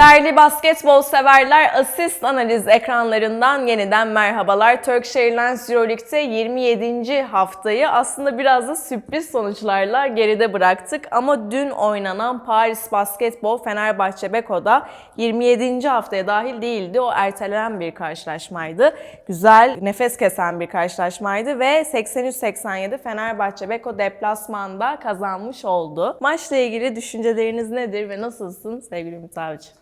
Değerli basketbol severler, asist analiz ekranlarından yeniden merhabalar. Turkish Airlines Euroleague'de 27. haftayı aslında biraz da sürpriz sonuçlarla geride bıraktık. Ama dün oynanan Paris Basketbol Fenerbahçe Beko'da 27. haftaya dahil değildi. O ertelenen bir karşılaşmaydı. Güzel, nefes kesen bir karşılaşmaydı ve 83-87 Fenerbahçe Beko deplasmanda kazanmış oldu. Maçla ilgili düşünceleriniz nedir ve nasılsın sevgili Ümit?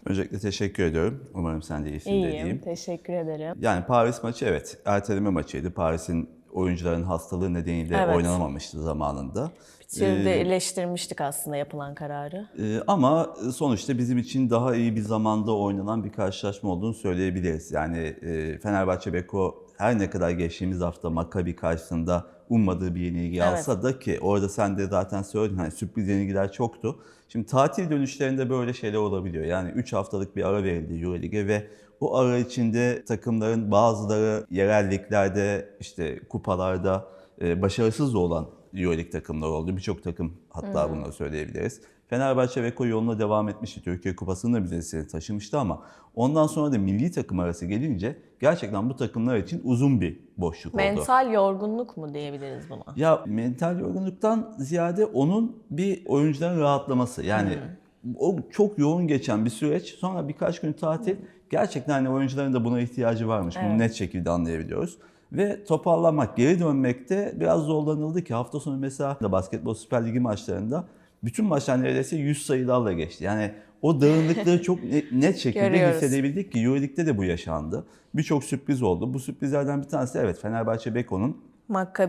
Öncelikle teşekkür ediyorum. Umarım sen de iyisin İyiyim, dediğim. teşekkür ederim. Yani Paris maçı evet erteleme maçıydı. Paris'in oyuncuların hastalığı nedeniyle Evet. oynanamamıştı zamanında. Şimdi eleştirmiştik aslında yapılan kararı. Ee, ama sonuçta bizim için daha iyi bir zamanda oynanan bir karşılaşma olduğunu söyleyebiliriz. Yani e, Fenerbahçe Beko her ne kadar geçtiğimiz hafta Maccabi karşısında ummadığı bir yenilgi Evet. alsa da ki orada sen de zaten söyledin hani sürpriz yenilgiler çoktu. Şimdi tatil dönüşlerinde böyle şeyler olabiliyor. Yani 3 haftalık bir ara verildi Euroleague'e ve o ara içinde takımların bazıları yerel liglerde işte kupalarda e, başarısız olan Euroleague takımlar oldu. Birçok takım hatta bunları söyleyebiliriz. Fenerbahçe Beko yoluna devam etmişti. Türkiye Kupası'nı da bize taşımıştı ama ondan sonra da milli takım arası gelince gerçekten bu takımlar için uzun bir boşluk oldu. Mental yorgunluk mu diyebiliriz buna? Ya mental yorgunluktan ziyade onun bir oyuncuların rahatlaması. Yani o çok yoğun geçen bir süreç. Sonra birkaç gün tatil. Gerçekten hani oyuncuların da buna ihtiyacı varmış. Bunu Evet. net şekilde anlayabiliyoruz. Ve toparlanmak, geri dönmekte biraz zorlanıldı ki hafta sonu mesela Basketbol Süper Ligi maçlarında bütün maçlar neredeyse 100 sayılarla geçti. Yani o dağınıklığı çok ne- net şekilde Görüyoruz. hissedebildik ki Euroleague'de de bu yaşandı. Birçok sürpriz oldu. Bu sürprizlerden bir tanesi evet Fenerbahçe Beko'nun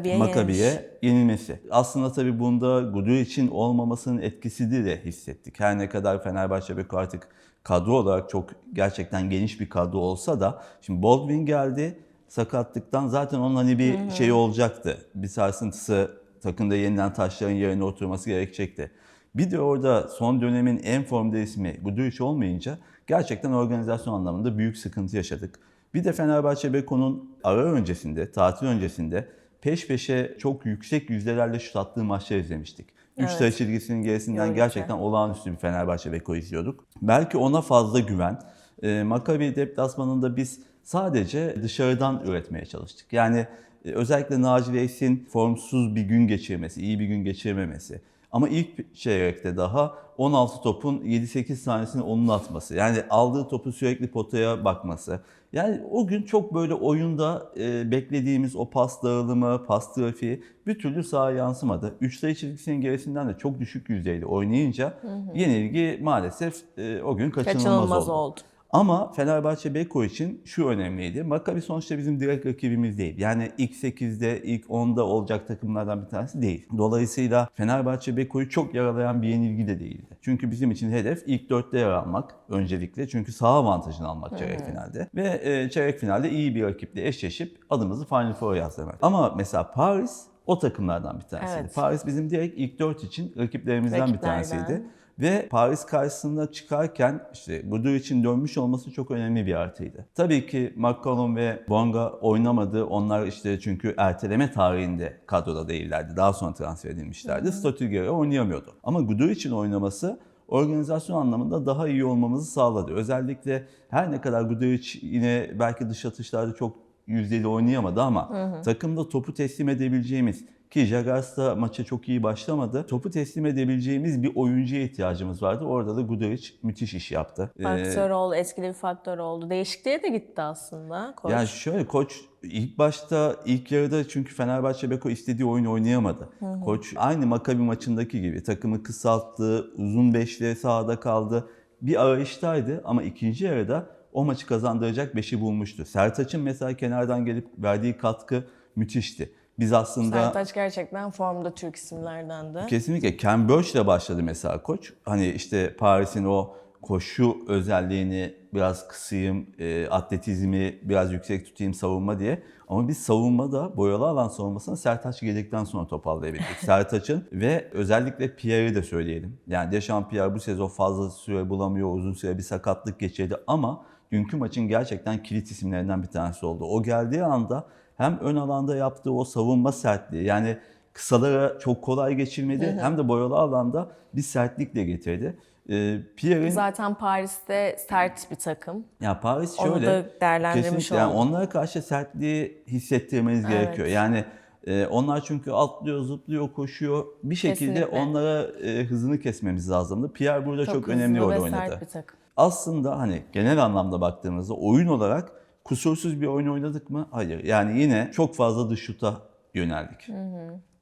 yenilmiş. Makabi'ye yenilmesi. Aslında tabii bunda Gudu için olmamasının etkisini de hissettik. Her ne kadar Fenerbahçe Beko artık kadro olarak çok gerçekten geniş bir kadro olsa da şimdi Baldwin geldi sakatlıktan zaten onun hani bir şeyi olacaktı. Bir sarsıntısı takımda yeniden taşların yerine oturması gerekecekti. Bir de orada son dönemin en formda ismi Guduic olmayınca gerçekten organizasyon anlamında büyük sıkıntı yaşadık. Bir de Fenerbahçe Beko'nun ara öncesinde, tatil öncesinde peş peşe çok yüksek yüzdelerle şut attığı maçlar izlemiştik. Üç Evet. sayı çizgisinin gerisinden Yorucu. gerçekten olağanüstü bir Fenerbahçe Beko izliyorduk. Belki ona fazla güven. E, Maccabi deplasmanında biz sadece dışarıdan üretmeye çalıştık. Yani e, özellikle Naci Reis'in formsuz bir gün geçirmesi, iyi bir gün geçirmemesi. Ama ilk çeyrekte daha 16 topun 7-8 tanesini onun atması. Yani aldığı topu sürekli potaya bakması. Yani o gün çok böyle oyunda e, beklediğimiz o pas dağılımı, pas trafiği bir türlü sahaya yansımadı. 3 sayı çizgisinin gerisinden de çok düşük yüzdeydi oynayınca yenilgi maalesef e, o gün kaçınılmaz, Kaçınılmaz oldu. oldu. Ama Fenerbahçe Beko için şu önemliydi. Maccabi sonuçta bizim direkt rakibimiz değil. Yani ilk 8'de, ilk 10'da olacak takımlardan bir tanesi değil. Dolayısıyla Fenerbahçe Beko'yu çok yaralayan bir yenilgi de değildi. Çünkü bizim için hedef ilk 4'te yer almak öncelikle. Çünkü saha avantajını almak çeyrek finalde. Ve e, çeyrek finalde iyi bir rakiple eşleşip adımızı Final Four'a yazdırmak. Ama mesela Paris o takımlardan bir tanesiydi. Evet. Paris bizim direkt ilk 4 için rakiplerimizden bir Rakiplerden. tanesiydi. Ve Paris karşısında çıkarken işte Gudur için dönmüş olması çok önemli bir artıydı. Tabii ki McCollum ve Bonga oynamadı. Onlar işte çünkü erteleme tarihinde kadroda değillerdi. Daha sonra transfer edilmişlerdi. Statü göre oynayamıyordu. Ama Gudur için oynaması organizasyon anlamında daha iyi olmamızı sağladı. Özellikle her ne kadar Guduric yine belki dış atışlarda çok yüzdeli oynayamadı ama takımda topu teslim edebileceğimiz ki Jaguars da maça çok iyi başlamadı. Topu teslim edebileceğimiz bir oyuncuya ihtiyacımız vardı. Orada da Guduric müthiş iş yaptı. Ee, Faktör oldu, etkili bir faktör oldu. Değişikliğe de gitti aslında koç. yani şöyle koç ilk başta ilk yarıda çünkü Fenerbahçe Beko istediği oyunu oynayamadı. Koç aynı Maccabi maçındaki gibi takımı kısalttı, uzun beşli sahada kaldı. Bir arayıştaydı ama ikinci yarıda o maçı kazandıracak beşi bulmuştu. Sertaç'ın mesela kenardan gelip verdiği katkı müthişti. Biz aslında Sertaç gerçekten formda Türk isimlerden de. Kesinlikle Ken Burch ile başladı mesela koç. Hani işte Paris'in o koşu özelliğini biraz kısayım, e, atletizmi biraz yüksek tutayım savunma diye. Ama biz savunmada boyalı alan savunmasını Sertaç geldikten sonra toparlayabildik. Sertaç'ın ve özellikle Pierre'i de söyleyelim. Yani Deschamps Pierre bu sezon fazla süre bulamıyor, uzun süre bir sakatlık geçirdi ama dünkü maçın gerçekten kilit isimlerinden bir tanesi oldu. O geldiği anda hem ön alanda yaptığı o savunma sertliği yani kısalara çok kolay geçilmedi hem de boyalı alanda bir sertlikle getirdi. E, Pierre'in Zaten Paris'te sert bir takım. ya Paris Onu şöyle da değerlendirmiş kesinlikle yani onlara karşı sertliği hissettirmeniz Evet. gerekiyor. Yani e, onlar çünkü atlıyor, zıplıyor, koşuyor. Bir şekilde Kesinlikle. onlara e, hızını kesmemiz lazımdı. Pierre burada çok, hızlı önemli rol ve oynadı. sert bir takım. Aslında hani genel anlamda baktığımızda oyun olarak kusursuz bir oyun oynadık mı? Hayır. Yani yine çok fazla dış şuta yöneldik.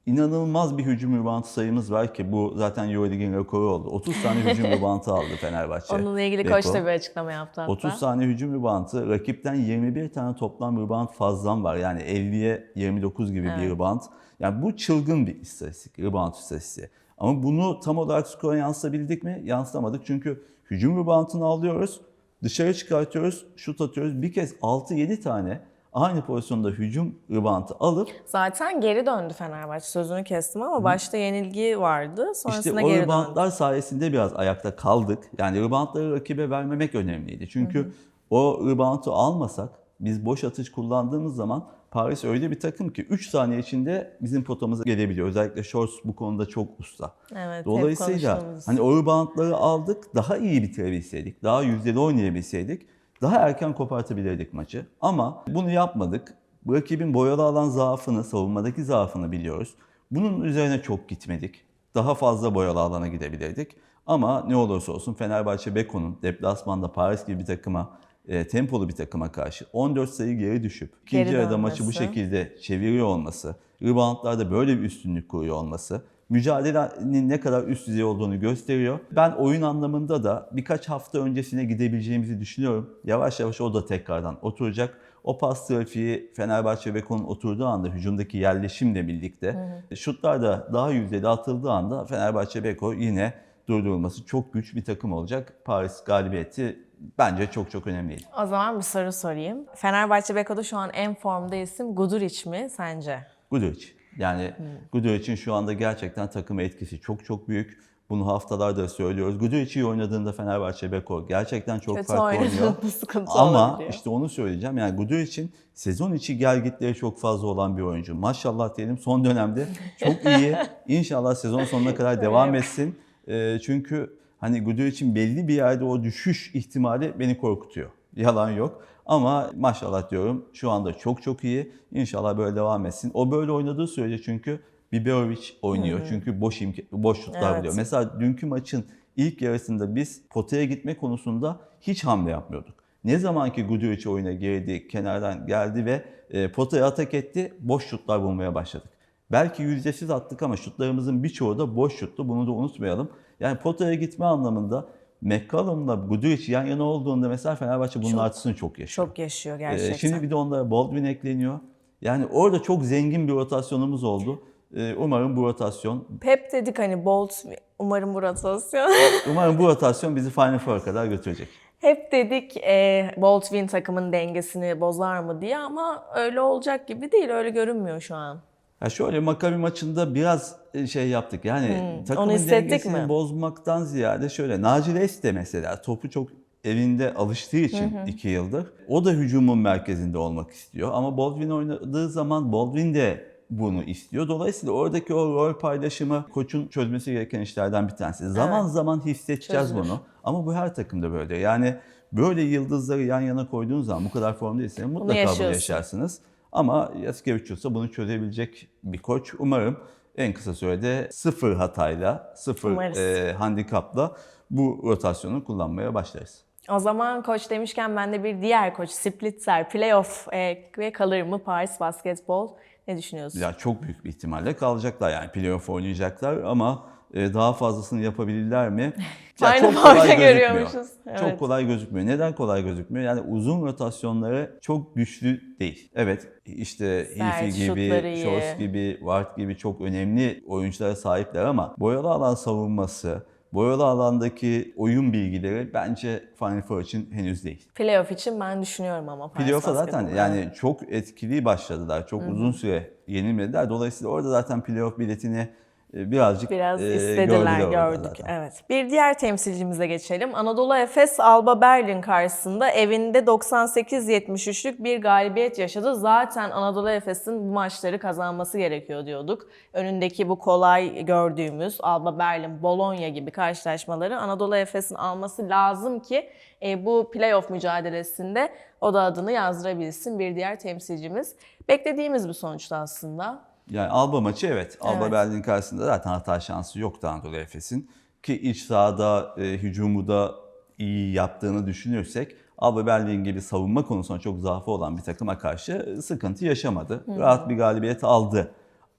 İnanılmaz bir hücum reboundu sayımız var ki bu zaten Euroleague'in rekoru oldu. 30 tane hücum reboundu aldı Fenerbahçe. Onunla ilgili Beko. koç da bir açıklama yaptı hatta. 30 tane hücum reboundu, rakipten 21 tane toplam rebound fazlan var. Yani 50'ye 29 gibi bir Evet. rebound. Yani bu çılgın bir istatistik, rebound istatistiği. Ama bunu tam olarak skora yansıtabildik mi? Yansıtamadık çünkü hücum reboundını alıyoruz, dışarı çıkartıyoruz, şut atıyoruz. Bir kez 6-7 tane aynı pozisyonda hücum reboundu alıp Zaten geri döndü Fenerbahçe. Sözünü kestim ama başta yenilgi vardı. İşte Sonrasında o geri döndü. reboundlar sayesinde biraz ayakta kaldık. Yani reboundları rakibe vermemek önemliydi. Çünkü o reboundu almasak biz boş atış kullandığımız zaman Paris öyle bir takım ki 3 saniye içinde bizim potamıza gelebiliyor. Özellikle Shorts bu konuda çok usta. Evet, Dolayısıyla hani o reboundları aldık, daha iyi bitirebilseydik, daha yüzdeli oynayabilseydik daha erken kopartabilirdik maçı. Ama bunu yapmadık. Rakibin boyalı alan zaafını, savunmadaki zaafını biliyoruz. Bunun üzerine çok gitmedik. Daha fazla boyalı alana gidebilirdik. Ama ne olursa olsun Fenerbahçe Beko'nun deplasmanda Paris gibi bir takıma, e, tempolu bir takıma karşı 14 sayı geri düşüp ikinci Geri yarıda maçı bu şekilde çeviriyor olması, reboundlarda böyle bir üstünlük kuruyor olması, mücadelenin ne kadar üst düzey olduğunu gösteriyor. Ben oyun anlamında da birkaç hafta öncesine gidebileceğimizi düşünüyorum. Yavaş yavaş o da tekrardan oturacak. O pas trafiği Fenerbahçe Beko'nun oturduğu anda hücumdaki yerleşimle birlikte şutlar da daha yüzdeli atıldığı anda Fenerbahçe Beko yine durdurulması çok güç bir takım olacak. Paris galibiyeti bence çok çok önemliydi. O zaman bir soru sorayım. Fenerbahçe Beko'da şu an en formda isim Guduric mi sence? Guduric. Yani Guduric'in şu anda gerçekten takım etkisi çok çok büyük. Bunu haftalardır söylüyoruz. Guduric iyi oynadığında Fenerbahçe Beko gerçekten çok Kötü farklı oynuyor. Ama olabiliyor. işte onu söyleyeceğim. Yani Guduric'in sezon içi gelgitleri çok fazla olan bir oyuncu. Maşallah diyelim son dönemde çok iyi. İnşallah sezon sonuna kadar devam etsin. Ee, çünkü hani Guduric'in belli bir yerde o düşüş ihtimali beni korkutuyor. Yalan yok. Ama maşallah diyorum şu anda çok çok iyi. İnşallah böyle devam etsin. O böyle oynadığı sürece çünkü Biberovic oynuyor. Çünkü boş imka- boş şutlar Evet. buluyor. Mesela dünkü maçın ilk yarısında biz potaya gitme konusunda hiç hamle yapmıyorduk. Ne zaman ki Guduric oyuna girdi, kenardan geldi ve e, potaya atak etti, boş şutlar bulmaya başladık. Belki yüzdesiz attık ama şutlarımızın birçoğu da boş şuttu. Bunu da unutmayalım. Yani potaya gitme anlamında McCallum'la Guduric yan yana olduğunda mesela Fenerbahçe bunun Çok- artısını çok yaşıyor. Çok yaşıyor Ee, gerçekten. Şimdi bir de onlara Baldwin ekleniyor. Yani orada çok zengin bir rotasyonumuz oldu. Ee, Umarım bu rotasyon, Pep dedik hani Bolt umarım bu rotasyon. umarım bu rotasyon bizi Final Four'a kadar götürecek. Hep dedik e, Bolt Win takımın dengesini bozar mı diye ama öyle olacak gibi değil. Öyle görünmüyor şu an. Ya şöyle Maccabi maçında biraz e, şey yaptık. Yani takımın onu hissettik dengesini mi? bozmaktan ziyade şöyle Naci Reis de mesela topu çok evinde alıştığı için iki yıldır o da hücumun merkezinde olmak istiyor. Ama Baldwin oynadığı zaman Baldwin de bunu istiyor. Dolayısıyla oradaki o rol paylaşımı koçun çözmesi gereken işlerden bir tanesi. Zaman Evet. zaman hissedeceğiz Çözülür. bunu. Ama bu her takımda böyle. Yani böyle yıldızları yan yana koyduğun zaman bu kadar form değilseniz mutlaka bunu yaşıyorsun. yaşarsınız. Ama Yasikevicius'a bunu çözebilecek bir koç. Umarım en kısa sürede sıfır hatayla, sıfır Umarız. e, handikapla bu rotasyonu kullanmaya başlarız. O zaman koç demişken ben de bir diğer koç Splitzer playoff e, ve kalır mı Paris Basketbol? Ne düşünüyorsun? Ya çok büyük bir ihtimalle kalacaklar yani playoff oynayacaklar ama daha fazlasını yapabilirler mi? Ya Aynı çok kolay görüyormuşuz. Evet. Çok kolay gözükmüyor. Neden kolay gözükmüyor? Yani uzun rotasyonları çok güçlü değil. Evet işte şutları gibi. Shorts gibi, Ward gibi çok önemli oyunculara sahipler ama boyalı alan savunması, boyalı alandaki oyun bilgileri bence Final Four için henüz değil. Playoff için ben düşünüyorum ama Playoff'a zaten yani çok etkili başladılar. Çok uzun süre yenilmediler. Dolayısıyla orada zaten playoff biletini e, birazcık Biraz e, istediler gördük. zaten. Evet. Bir diğer temsilcimize geçelim. Anadolu Efes Alba Berlin karşısında evinde 98-73'lük bir galibiyet yaşadı. Zaten Anadolu Efes'in bu maçları kazanması gerekiyor diyorduk. Önündeki bu kolay gördüğümüz Alba Berlin, Bologna gibi karşılaşmaları Anadolu Efes'in alması lazım ki e, bu playoff mücadelesinde o da adını yazdırabilsin bir diğer temsilcimiz. Beklediğimiz bir sonuçtu aslında. Yani Alba maçı evet. Alba Evet. Berlin karşısında zaten hata şansı yoktu Anadolu Efes'in. Ki iç sahada e, hücumu da iyi yaptığını düşünürsek Alba Berlin gibi savunma konusunda çok zaafı olan bir takıma karşı sıkıntı yaşamadı. Rahat bir galibiyet aldı.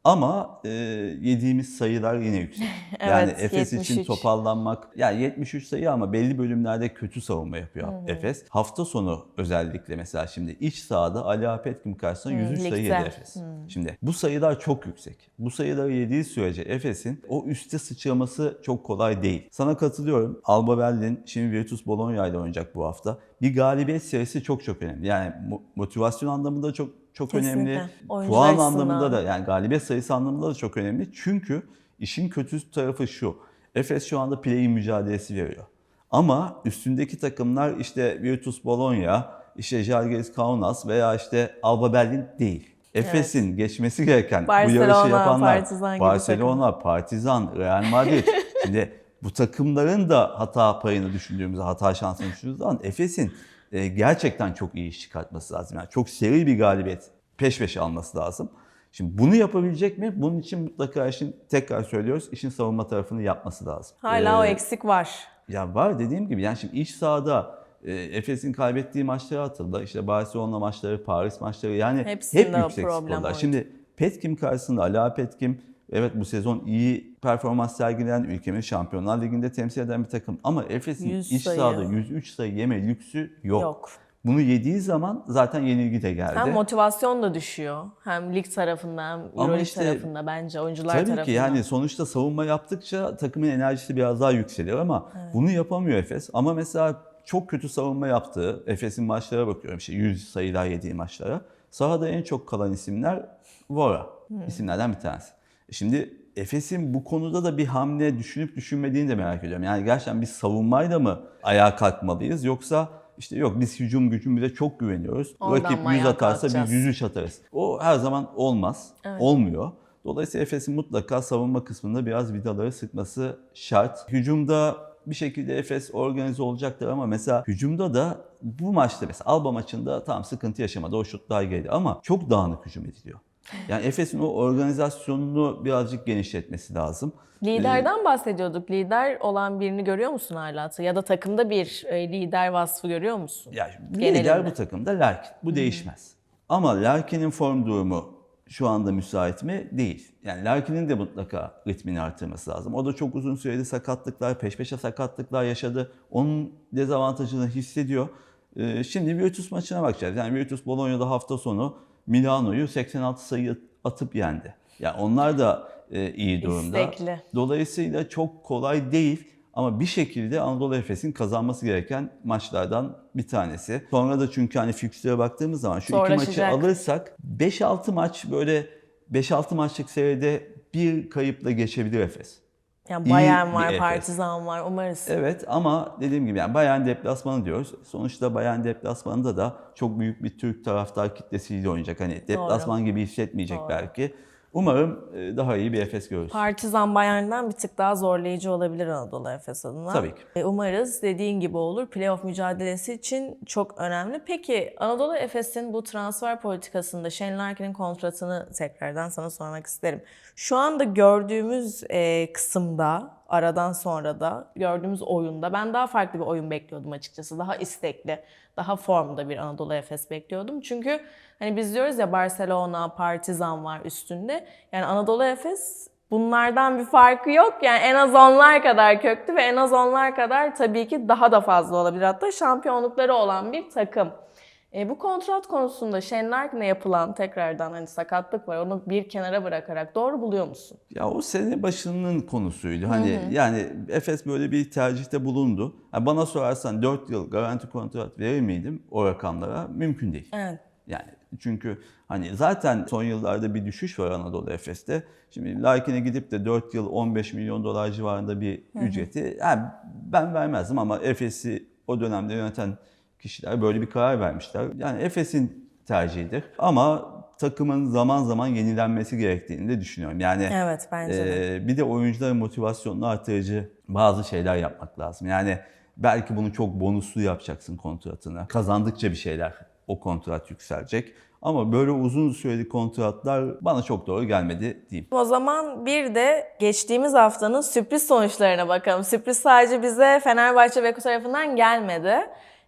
Ama e, yediğimiz sayılar yine yüksek. yani Evet, Efes için 73. toparlanmak, yani 73 sayı ama belli bölümlerde kötü savunma yapıyor Efes. Hafta sonu özellikle mesela şimdi iç sahada Ali Apetkim karşısında 103 sayı yedi. Efes. Şimdi bu sayılar çok yüksek. Bu sayıları yediği sürece Efes'in o üste sıçraması çok kolay değil. Sana katılıyorum. Alba Berlin şimdi Virtus Bologna ile oynayacak bu hafta. Bir galibiyet serisi çok çok önemli. Yani mo- motivasyon anlamında çok çok Kesinlikle. önemli. Oyuncular Puan açısından. anlamında da yani galibiyet sayısı anlamında da çok önemli. Çünkü işin kötü tarafı şu. Efes şu anda play-in mücadelesi veriyor. Ama üstündeki takımlar işte Virtus Bologna, işte Žalgiris Kaunas veya işte Alba Berlin değil. Efes'in geçmesi gereken bu yarışı Barcelona, yapanlar Partizan Barcelona, Partizan, Real Madrid. Şimdi bu takımların da hata payını düşündüğümüzde, hata şansını düşündüğümüz zaman Efes'in e, gerçekten çok iyi iş çıkartması lazım. Yani çok seri bir galibiyet peş peşe alması lazım. Şimdi bunu yapabilecek mi? Bunun için mutlaka işin tekrar söylüyoruz, işin savunma tarafını yapması lazım. Hala o Ee, eksik var. ya var dediğim gibi yani şimdi iç sahada e, Efes'in kaybettiği maçları hatırla. İşte Barcelona maçları, Paris maçları yani Hepsinde hep o yüksek problem skorlar. Şimdi Petkim karşısında Ali Petkim evet bu sezon iyi performans sergileyen ülkemiz Şampiyonlar Ligi'nde temsil eden bir takım ama Efes'in 100 iç sayı. sahada 103 sayı yeme lüksü yok. Yok. Bunu yediği zaman zaten yenilgi de geldi. Hem motivasyon da düşüyor. Hem lig tarafında hem Euroleague işte- tarafında bence oyuncular Tabii tarafında. ki yani sonuçta savunma yaptıkça takımın enerjisi biraz daha yükseliyor ama bunu yapamıyor Efes. Ama mesela çok kötü savunma yaptığı Efes'in maçlara bakıyorum işte 100 sayılar yediği maçlara. Sahada en çok kalan isimler Vora isimlerden bir tanesi. E Şimdi Efes'in bu konuda da bir hamle düşünüp düşünmediğini de merak ediyorum. Yani gerçekten biz savunmayla mı ayağa kalkmalıyız yoksa işte yok biz hücum gücümüze çok güveniyoruz. Oradan Rakip mı 100 ayağa atarsa biz kalkacağız? 103 atarız. O her zaman olmaz. Olmuyor. Dolayısıyla Efes'in mutlaka savunma kısmında biraz vidaları sıkması şart. Hücumda bir şekilde Efes organize olacaktır ama mesela hücumda da bu maçta mesela Alba maçında tam sıkıntı yaşamadı. O şutlar geldi ama çok dağınık hücum ediliyor. Yani Efes'in o organizasyonunu birazcık genişletmesi lazım. Liderden bahsediyorduk. Lider olan birini görüyor musun hala? Ya da takımda bir e, lider vasfı görüyor musun? Ya Genelinde. lider bu takımda Larkin. Bu değişmez. Ama Larkin'in form durumu şu anda müsait mi? Değil. Yani Larkin'in de mutlaka ritmini artırması lazım. O da çok uzun süreli sakatlıklar, peş peşe sakatlıklar yaşadı. Onun dezavantajını hissediyor. Ee, Şimdi Virtus maçına bakacağız. Yani Virtus Bologna'da hafta sonu Milano'yu 86 sayı atıp yendi. Yani onlar da e, iyi durumda. İstekli. Dolayısıyla çok kolay değil ama bir şekilde Anadolu Efes'in kazanması gereken maçlardan bir tanesi. Sonra da çünkü hani fikstüre baktığımız zaman şu iki maçı alırsak 5-6 maç böyle 5-6 maçlık seride bir kayıpla geçebilir Efes. Yani İyi Bayern bir var. Partizan var. Umarız. Evet ama dediğim gibi yani Bayern deplasmanı diyoruz. Sonuçta Bayern deplasmanında da çok büyük bir Türk taraftar kitlesiyle oynayacak. Hani deplasman gibi hissetmeyecek Doğru. belki. Umarım e, daha iyi bir Efes görürüz. Partizan Bayern'den bir tık daha zorlayıcı olabilir Anadolu Efes adına. Tabii ki. E, Umarız dediğin gibi olur. Playoff mücadelesi için çok önemli. Peki Anadolu Efes'in bu transfer politikasında Shane Larkin'in kontratını tekrardan sana sormak isterim. Şu anda gördüğümüz e, kısımda, aradan sonra da gördüğümüz oyunda ben daha farklı bir oyun bekliyordum açıkçası. Daha istekli, daha formda bir Anadolu Efes bekliyordum. Çünkü hani biz diyoruz ya Barcelona, Partizan var üstünde. Yani Anadolu Efes bunlardan bir farkı yok. Yani en az onlar kadar köklü ve en az onlar kadar tabii ki daha da fazla olabilir. Hatta şampiyonlukları olan bir takım. E, bu kontrat konusunda Larkin'e yapılan tekrardan hani sakatlık var onu bir kenara bırakarak doğru buluyor musun? Ya o sene başının konusuydu. Hani yani Efes böyle bir tercihte bulundu. Ha, bana sorarsan 4 yıl garanti kontrat verir miydim o rakamlara? Mümkün değil. Evet. Yani çünkü hani zaten son yıllarda bir düşüş var Anadolu Efes'te. Şimdi Larkin'e gidip de 4 yıl 15 milyon dolar civarında bir ücreti ha, ben vermezdim ama Efes'i o dönemde yöneten kişiler böyle bir karar vermişler. Yani Efes'in tercihidir ama takımın zaman zaman yenilenmesi gerektiğini de düşünüyorum. Yani Evet bence de. ee, bir de oyuncuların motivasyonunu artırıcı bazı şeyler yapmak lazım. Yani belki bunu çok bonuslu yapacaksın kontratını. Kazandıkça bir şeyler o kontrat yükselecek. Ama böyle uzun süreli kontratlar bana çok doğru gelmedi diyeyim. O zaman bir de geçtiğimiz haftanın sürpriz sonuçlarına bakalım. Sürpriz sadece bize Fenerbahçe Beko tarafından gelmedi.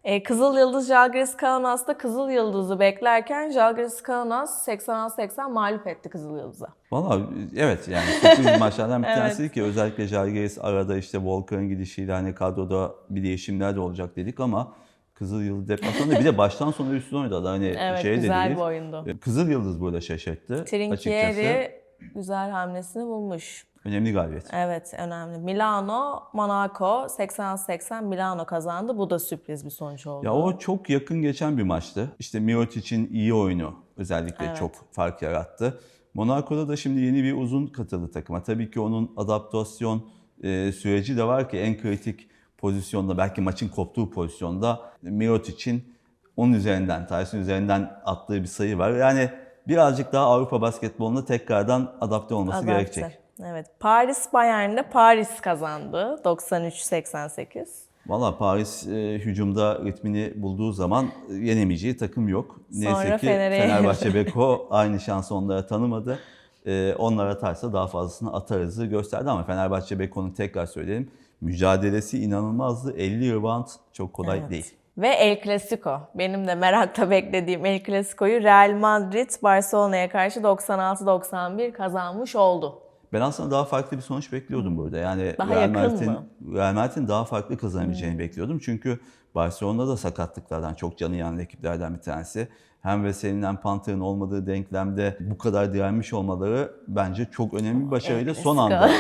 Ee, Kızıl Yıldız Jalgiris Kaunas'ta Kızıl Yıldız'ı beklerken Jalgiris Kaunas 86-80 mağlup etti Kızıl Yıldız'a. Valla evet yani sürpriz maçlardan bir tanesi ki özellikle Jalgiris arada işte Volkan'ın gidişiyle hani kadroda bir değişimler de olacak dedik ama Kızıl Yıldız deplasmanında bir de baştan sona üstün oynadı. Hani Evet şey güzel değil. bir oyundu. Kızıl Yıldız burada şaşırttı açıkçası. Trinkieri güzel hamlesini bulmuş. Önemli galibiyet. Evet önemli. Milano, Monaco 86-80 Milano kazandı. Bu da sürpriz bir sonuç oldu. Ya o çok yakın geçen bir maçtı. İşte Mirotic'in iyi oyunu özellikle Evet. çok fark yarattı. Monaco'da da şimdi yeni bir uzun katıldı takıma. Tabii ki onun adaptasyon e, süreci de var ki en kritik pozisyonda belki maçın koptuğu pozisyonda Mirotic'in onun üzerinden, Tyson üzerinden attığı bir sayı var. Yani birazcık daha Avrupa basketboluna tekrardan adapte olması Adapte. gerekecek. Evet. Paris Bayern'de Paris kazandı 93-88. Valla Paris e, hücumda ritmini bulduğu zaman e, yenemeyeceği takım yok. Neyse Sonra ki Fenerbahçe Beko aynı şansı onlara tanımadı. E, onlar atarsa daha fazlasını atarızı gösterdi ama Fenerbahçe Beko'nun tekrar söyleyelim mücadelesi inanılmazdı. 50 rebound çok kolay Evet. değil. Ve El Clasico. Benim de merakla beklediğim El Clasico'yu Real Madrid Barcelona'ya karşı 96-91 kazanmış oldu. Ben aslında daha farklı bir sonuç bekliyordum burada. Yani Daha Real Madrid'in? Real Madrid'in daha farklı kazanabileceğini bekliyordum. Çünkü Barcelona'da da sakatlıklardan çok canı yanan ekiplerden bir tanesi. Hem Veseli'nin hem Panther'ın olmadığı denklemde bu kadar direnmiş olmaları bence çok önemli bir başarıyla son anda e,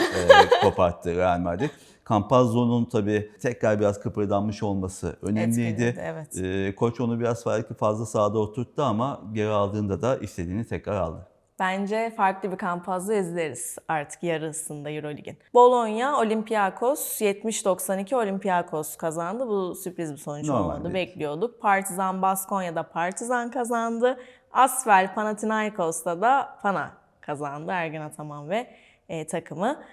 koparttı Real Madrid. Campazzo'nun tabii tekrar biraz kıpırdanmış olması önemliydi. Etkiledi, evet. E, koç onu biraz belki fazla sahada oturttu ama geri aldığında da istediğini tekrar aldı. Bence farklı bir kampazda izleriz artık yarısında Eurolig'in. Bologna, Olympiakos 70-92 Olympiakos kazandı. Bu sürpriz bir sonuç Normal olmadı. değil. Bekliyorduk. Partizan Baskonya'da Partizan kazandı. Asvel Panathinaikos'ta da Pana kazandı. Ergen Ataman ve e, takımı.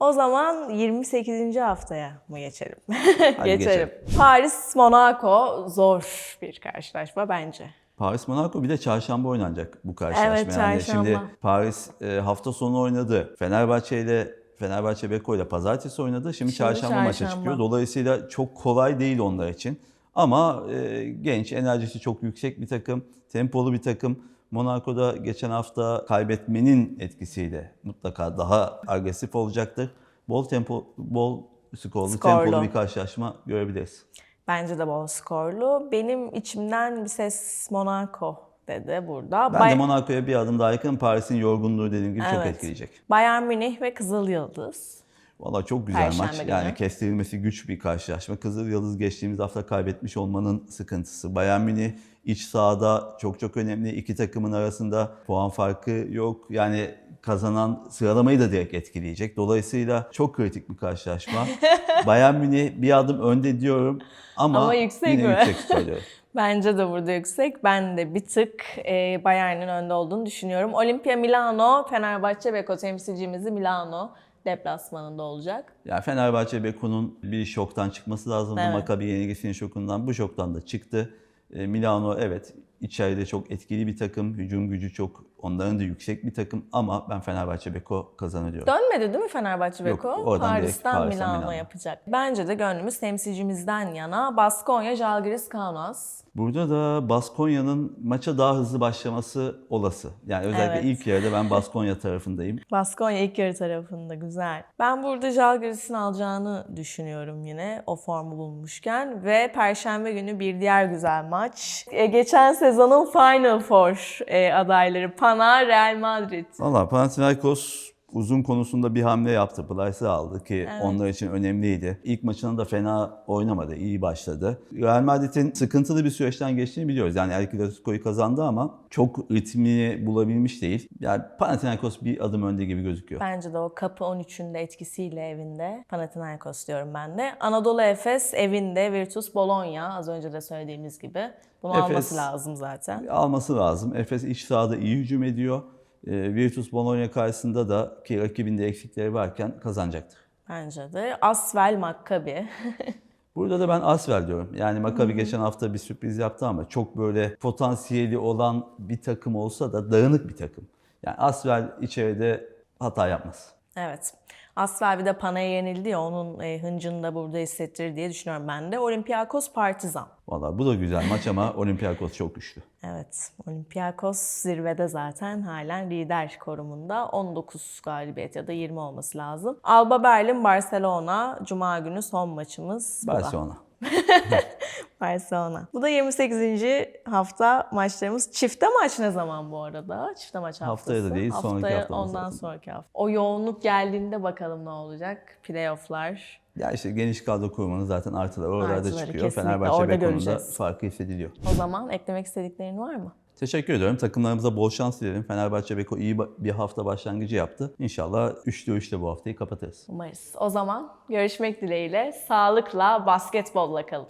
O zaman 28. haftaya mı geçelim? geçelim. geçelim. Paris Monaco zor bir karşılaşma bence. Paris Monaco bir de çarşamba oynanacak bu karşılaşma. Evet, Yani çarşamba. şimdi Paris e, hafta sonu oynadı. Fenerbahçe ile Fenerbahçe Beko ile pazartesi oynadı. Şimdi, Şimdi çarşamba, maça çarşamba. çıkıyor. Dolayısıyla çok kolay değil onlar için. Ama e, genç, enerjisi çok yüksek bir takım, tempolu bir takım. Monaco'da geçen hafta kaybetmenin etkisiyle mutlaka daha agresif olacaktır. Bol tempo, bol skorlu, Skorlu. tempolu bir karşılaşma görebiliriz. Bence de bol skorlu. Benim içimden bir ses Monaco dedi burada. Ben Bay- de Monaco'ya bir adım daha yakın. Paris'in yorgunluğu dediğim gibi çok Evet. etkileyecek. Bayern Münih ve Kızıl Yıldız. Valla çok güzel Perşembe maç. günü. Yani kestirilmesi güç bir karşılaşma. Kızıl Yıldız geçtiğimiz hafta kaybetmiş olmanın sıkıntısı. Bayern Münih iç sahada çok çok önemli. İki takımın arasında puan farkı yok. Yani kazanan sıralamayı da direkt etkileyecek. Dolayısıyla çok kritik bir karşılaşma. Bayern Münih bir adım önde diyorum ama, Ama yüksek yine mi? yüksek söylüyorum. Bence de burada yüksek. Ben de bir tık e, Bayern'in önde olduğunu düşünüyorum. Olimpia Milano, Fenerbahçe Beko temsilcimizi Milano deplasmanında olacak. Yani Fenerbahçe Beko'nun bir şoktan çıkması lazımdı. Evet. Maccabi yenilgisinin şokundan. Bu şoktan da çıktı. E, Milano evet içeride çok etkili bir takım. Hücum gücü çok onların da yüksek bir takım ama ben Fenerbahçe Beko kazanır diyorum. Dönmedi değil mi Fenerbahçe Yok, Beko? oradan direkt Paris'ten, Paris'ten Milano, Milano. yapacak. Bence de gönlümüz temsilcimizden yana. Baskonya, Jalgiris Kaunas. Burada da Baskonya'nın maça daha hızlı başlaması olası. Yani özellikle Evet. ilk yarıda ben Baskonya tarafındayım. Baskonya ilk yarı tarafında güzel. Ben burada Jalgiris'in alacağını düşünüyorum yine o formu bulmuşken. Ve Perşembe günü bir diğer güzel maç. E, geçen sezonun Final Four e, adayları Pana, Real Madrid. Valla Panathinaikos uzun konusunda bir hamle yaptı. Plyce'ı aldı ki Evet. onlar için önemliydi. İlk maçında da fena oynamadı, iyi başladı. Real Madrid'in sıkıntılı bir süreçten geçtiğini biliyoruz. Yani El Clasico'yu kazandı ama çok ritmini bulabilmiş değil. Yani Panathinaikos bir adım önde gibi gözüküyor. Bence de o kapı 13'ün de etkisiyle evinde. Panathinaikos diyorum ben de. Anadolu Efes evinde Virtus Bologna az önce de söylediğimiz gibi. Bunu Efes- alması lazım zaten. Alması lazım. Efes iç sahada iyi hücum ediyor. Ee, Virtus Bologna karşısında da ki rakibinde eksikleri varken kazanacaktır. Bence de. Asvel Maccabi. Burada da ben Asvel diyorum. Yani Maccabi geçen hafta bir sürpriz yaptı ama çok böyle potansiyeli olan bir takım olsa da dağınık bir takım. Yani Asvel içeride hata yapmaz. evet. Asvel bir de Pana'ya yenildi ya onun e, hıncını da burada hissettirir diye düşünüyorum ben de. Olympiakos Partizan. Valla bu da güzel maç ama Olympiakos çok güçlü. Evet, Olympiakos zirvede zaten halen lider konumunda. 19 galibiyet ya da 20 olması lazım. Alba Berlin, Barcelona. Cuma günü son maçımız. Barcelona. Barcelona. Bu da 28. hafta maçlarımız. Çifte maç ne zaman bu arada? Çifte maç haftası. Haftaya da değil, sonraki Haftaya, hafta Ondan lazım. sonraki hafta. O yoğunluk geldiğinde bakalım ne olacak. Playoff'lar. Ya işte geniş kadro kurmanın zaten artıları oralarda Artıları çıkıyor. kesinlikle, Fenerbahçe orada ve konuda farkı hissediliyor. O zaman eklemek istediklerin var mı? Teşekkür ediyorum. Takımlarımıza bol şans dilerim. Fenerbahçe Beko iyi bir hafta başlangıcı yaptı. İnşallah 3'te 3'te bu haftayı kapatırız. Umarız. O zaman görüşmek dileğiyle sağlıkla basketbolla kalın.